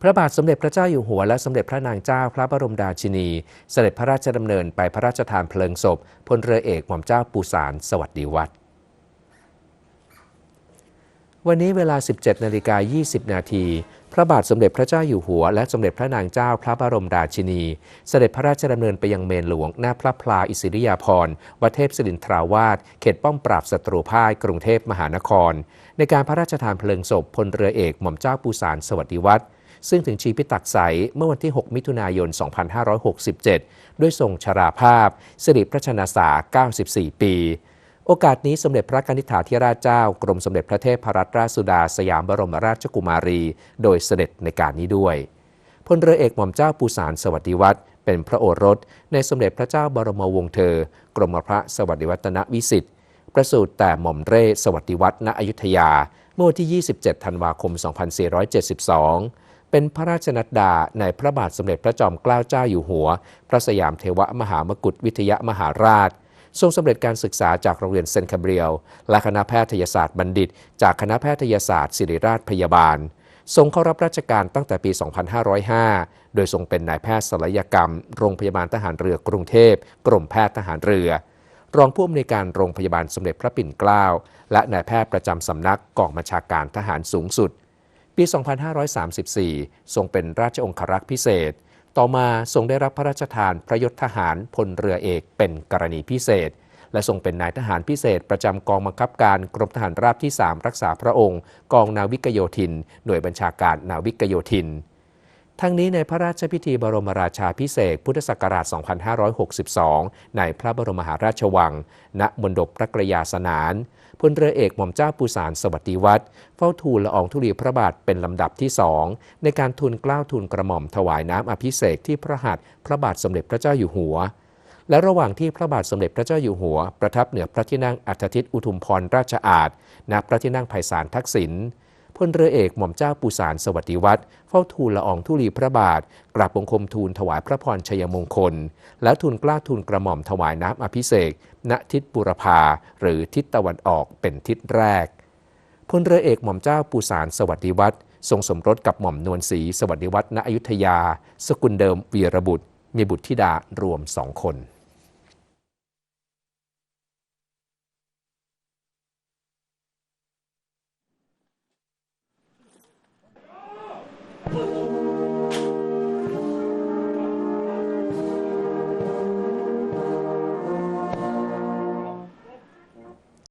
พระบาทสมเด็จพระเจ้าอยู่หัวและสมเด็จพระนางเจ้าพระบรมราชินี เสด็จพระราชดำเนินไปพระราชทานเพลิงศพพลเรือเอกหม่อมเจ้าปูสารสวัสดีวัฒน์วันนี้เวลา 17นาฬิกา20 นาทีพระบาทสมเด็จพระเจ้าอยู่หัว และสมเด็จพระนางเจ้าพระบรมราชินี เสด็จพระราชดำเนินไปยังเมนหลวง หน้าพระพลาอิสริยาภรณ์วัดเทพศิรินทราวาสเขตป้อมปราบศัตรูพ่ายกรุงเทพมหานคร ในการพระราชทานเพลิงศพพลเรือเอกหม่อมเจ้าปูสารสวัสดีวัฒน์ ซึ่งถึงชีพิตักใสเมื่อวันที่ 6 มิถุนายน 2567 ด้วยทรงชราภาพสิริพระชนสา94 ปี โอกาสนี้สมเด็จพระนิธิถาธิราชเจ้ากรมสมเด็จพระเทพรัตนราชสุดาสยามบรมราชกุมารี โดยเสด็จในการนี้ด้วยพลเรือเอกหม่อมเจ้าปูสารสวัสดิวัตรเป็นพระโอรส ในสมเด็จพระเจ้าบรมวงศ์เธอ กรมพระสวัสดิวัฒนวิสิทธิ์ประสูติแต่หม่อมเร่สวัสดิวัฒนณอยุธยา เมื่อวันที่ 27 ธันวาคม 2472 เป็นพระราชนัดดาในพระบาทสมเด็จพระจอมเกล้าเจ้าอยู่หัว พระสยามเทวมหามกุฏวิทยามหาราช ทรงสำเร็จการศึกษาจากโรงเรียนเซนคาเบียลและคณะแพทยศาสตร์บัณฑิต จากคณะแพทยศาสตร์ ศิริราชพยาบาล ทรงเข้ารับราชการตั้งแต่ปี 2505 โดยทรงเป็นนายแพทย์ศัลยกรรม โรงพยาบาลทหารเรือกรุงเทพ กรมแพทย์ทหารเรือ รองผู้อำนวยการโรงพยาบาลสมเด็จพระปิ่นเกล้า และนายแพทย์ประจำสำนักกองบัญชาการทหารสูงสุด ปี 2534 ทรงเป็นราชองครักษ์พิเศษ ต่อมาทรงได้รับพระราชทานพระยศทหารพลเรือเอกเป็นกรณีพิเศษ และทรงเป็นนายทหารพิเศษ ประจำกองบังคับการกรมทหารราบที่ 3 รักษาพระองค์ กองนาวิกโยธิน หน่วยบัญชาการนาวิกโยธิน ทั้งนี้ในพระราชพิธีบรมราชาพิเศษพุทธศักราช 2562 ในพระบรมหาราชวัง ณ มณฑปพระกรยาสนานพลเรือเอกหม่อมเจ้าปูสารสวัสดีวัฒน์เฝ้าทูลละอองธุลีพระบาทเป็นลำดับที่สองในการทูลกล้าวทูลกระหม่อมถวายน้ำอภิเษกที่พระหัตถ์พระบาทสมเด็จพระเจ้าอยู่หัว และระหว่างที่พระบาทสมเด็จพระเจ้าอยู่หัว ประทับเหนือพระที่นั่งอัฐทิตอุทุมพรราชอาณณพระที่นั่งไพศาลทักษิณ พลเรือเอกหม่อมเจ้าปูสารสวัสดิวัฒน์เฝ้าทูลละอองธุลีพระบาท กราบบังคมทูลถวายพระพรชัยมงคล และทูลกล้าทูลกระหม่อมถวายน้ำอภิเษกณทิศบุรพาหรือทิศตะวันออกเป็นทิศแรกพลเรือเอกหม่อมเจ้าปูสารสวัสดิวัฒน์ทรงสมรสกับหม่อมนวลศรีสวัสดิวัฒนณอยุธยา สกุลเดิมวีรบุตร มีบุตรธิดารวมสองคน